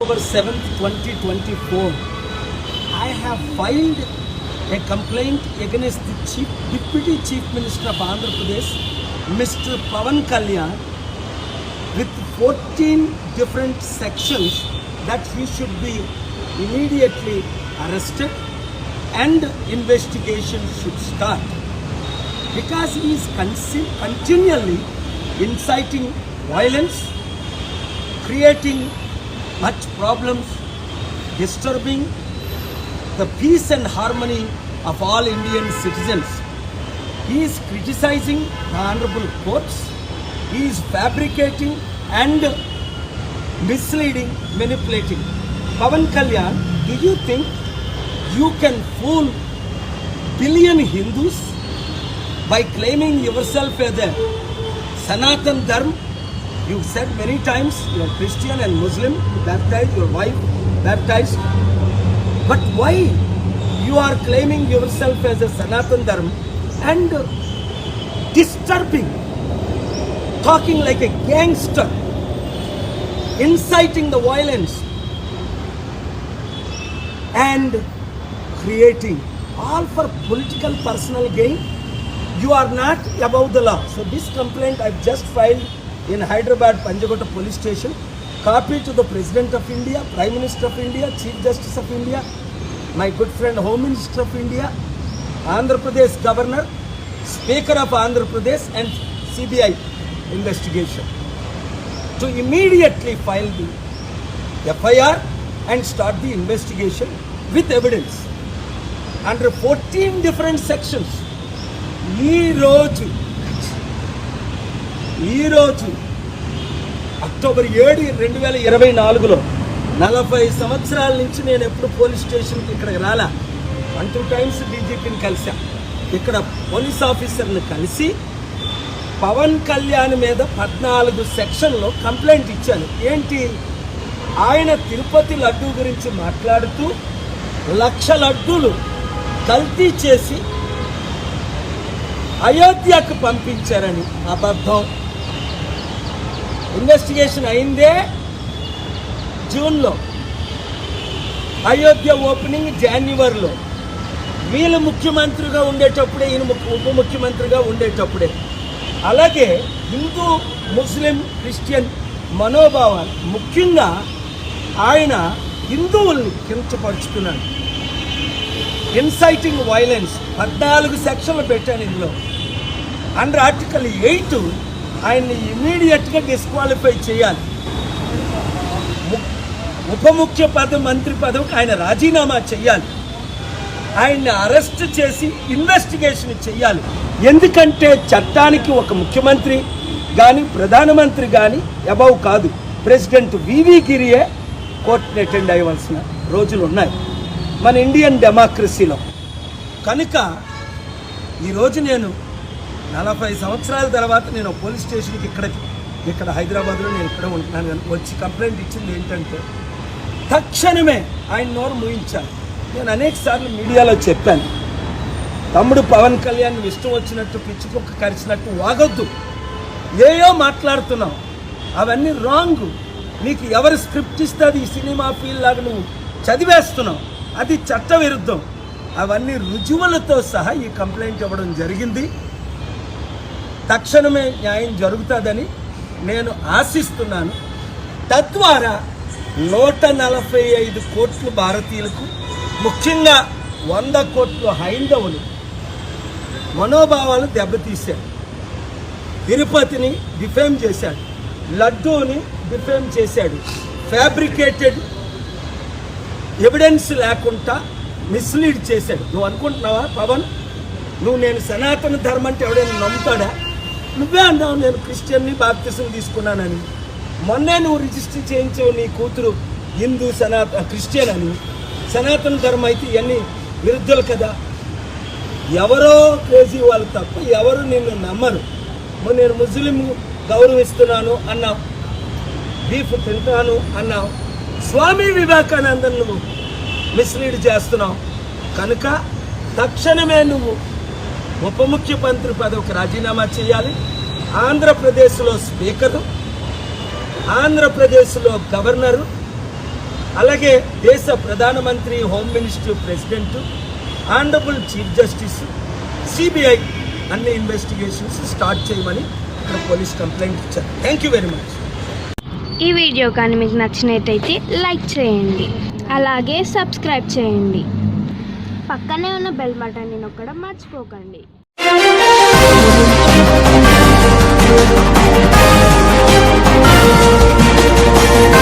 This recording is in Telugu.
October 7th, 2024, I have filed a complaint against the Chief, Deputy Chief Minister of Andhra Pradesh, Mr. Pavan Kalyan, with 14 different sections that he should be immediately arrested and investigation should start because he is continually inciting violence creating much problems, disturbing the peace and harmony of all Indian citizens. He is criticizing the honorable courts. He is fabricating and misleading, manipulating. Pavan Kalyan, do you think you can fool billion Hindus by claiming yourself as a Sanatan Dharma? you've said many times you are Christian and Muslim, baptized, your wife baptized. But why you are claiming yourself as a Sanatan Dharma and disturbing, talking like a gangster, inciting the violence and creating all for political personal gain? You are not above the law. So this complaint I've just filed in Hyderabad Panjagota police station. Copy to the President of India, Prime Minister of India, Chief Justice of India, my good friend Home Minister of India, Andhra Pradesh Governor, Speaker of Andhra Pradesh and CBI investigation. To immediately file the FIR and start the investigation with evidence. Under 14 different sections. ఈరోజు ఈరోజు అక్టోబర్ ఏడు రెండు వేల ఇరవై నాలుగులో నలభై సంవత్సరాల నుంచి నేను ఎప్పుడు పోలీస్ స్టేషన్కి ఇక్కడికి రాలా. వన్ టూ టైమ్స్ డీజీపీని కలిసా ఇక్కడ పోలీస్ ఆఫీసర్ని కలిసి పవన్ కళ్యాణ్ మీద పద్నాలుగు సెక్షన్లో కంప్లైంట్ ఇచ్చాను. ఏంటి? ఆయన తిరుపతి లడ్డూ గురించి మాట్లాడుతూ లక్ష లడ్డూలు కల్తీ చేసి అయోధ్యకు పంపించారని అబద్ధం. ఇన్వెస్టిగేషన్ అయిందే జూన్లో. అయోధ్య ఓపెనింగ్ జాన్యువరిలో వీళ్ళు ముఖ్యమంత్రిగా ఉండేటప్పుడే ఈయన ఉప ముఖ్యమంత్రిగా ఉండేటప్పుడే. అలాగే హిందూ ముస్లిం క్రిస్టియన్ మనోభావాలు ముఖ్యంగా ఆయన హిందువుల్ని కించపరుచుకున్నాడు. ఇన్సైటింగ్ వైలెన్స్ పద్నాలుగు సెక్షన్లు పెట్టాను ఇందులో. అండర్ ఆర్టికల్ ఎయిట్ ఆయన్ని ఇమీడియట్గా డిస్క్వాలిఫై చేయాలి. ము- ఉప ముఖ్య పదవి మంత్రి పదవికి ఆయన రాజీనామా చేయాలి. ఆయన్ని అరెస్ట్ చేసి ఇన్వెస్టిగేషన్ చేయాలి. ఎందుకంటే చట్టానికి ఒక ముఖ్యమంత్రి కానీ ప్రధానమంత్రి కానీ అబౌవ్ కాదు. ప్రెసిడెంట్ వివి గిరియే కోర్టుని అటెండ్ అయ్యవలసిన రోజులు ఉన్నాయి. మన ఇండియన్ డెమోక్రసీలో కనుక ఈరోజు నేను నలభై సంవత్సరాల తర్వాత నేను పోలీస్ స్టేషన్కి ఇక్కడ ఇక్కడ హైదరాబాద్లో నేను ఇక్కడ ఉంటున్నాను. కానీ వచ్చి కంప్లైంట్ ఇచ్చింది ఏంటంటే తక్షణమే ఆయన నోరు మూయించాలి నేను అనేక సార్లు మీడియాలో చెప్పాను. తమ్ముడు పవన్ కళ్యాణ్ ఇష్టం వచ్చినట్టు పిచ్చిపొక్క కరిచినట్టు వాగొద్దు. ఏయో మాట్లాడుతున్నావు. అవన్నీ రాంగ్. నీకు ఎవరు స్క్రిప్ట్ ఇస్తే అది ఈ సినిమా ఫీల్ లాగా నువ్వు చదివేస్తున్నావు. అది చట్టవిరుద్ధం. అవన్నీ రుజువులతో సహా ఈ కంప్లైంట్ ఇవ్వడం జరిగింది. తక్షణమే న్యాయం జరుగుతుందని నేను ఆశిస్తున్నాను. తద్వారా నూట నలభై ఐదు కోట్లు భారతీయులకు ముఖ్యంగా వంద కోట్లు హైందవులు మనోభావాలు దెబ్బతీశాడు తిరుపతిని డిఫేమ్ చేశాడు. లడ్డూని డిఫేమ్ చేశాడు. ఫ్యాబ్రికేటెడ్ ఎవిడెన్స్ లేకుండా మిస్లీడ్ చేశాడు. నువ్వు అనుకుంటున్నావా పవన్? నువ్వు నేను సనాతన ధర్మం అంటే ఎవడైనా నమ్ముతాడా? నువ్వే అన్నావు నేను క్రిస్టియన్ని బాప్తిసం తీసుకున్నానని. మొన్నే నువ్వు రిజిస్టర్ చేయించావు నీ కూతురు హిందూ సనాతన క్రిస్టియన్ అని. సనాతన ధర్మం అయితే ఇవన్నీ విరుద్ధులు కదా. ఎవరో క్రేజీ వాళ్ళు తప్ప ఎవరు నిన్ను నమ్మరు. నేను ముస్లిం గౌరవిస్తున్నాను అన్నావు. బీఫ్ తింటాను అన్నావు. స్వామి వివేకానందన్ నువ్వు మిస్లీడ్ చేస్తున్నావు. కనుక తక్షణమే నువ్వు ఉప ముఖ్యమంత్రి పదవికి రాజీనామా చేయాలి. ఆంధ్రప్రదేశ్లో స్పీకరు ఆంధ్రప్రదేశ్లో గవర్నరు అలాగే దేశ ప్రధానమంత్రి home minister president honourable chief justice CBI అన్ని ఇన్వెస్టిగేషన్స్ స్టార్ట్ చేయమని ఇక్కడ పోలీస్ కంప్లైంట్ ఇచ్చారు. Thank you very much. ఈ వీడియో కానీ మీకు నచ్చినట్టయితే లైక్ చేయండి. అలాగే సబ్స్క్రైబ్ చేయండి. పక్కనే ఉన్న బెల్ మట నేను ఒక్కడ మర్చిపోకండి. Thank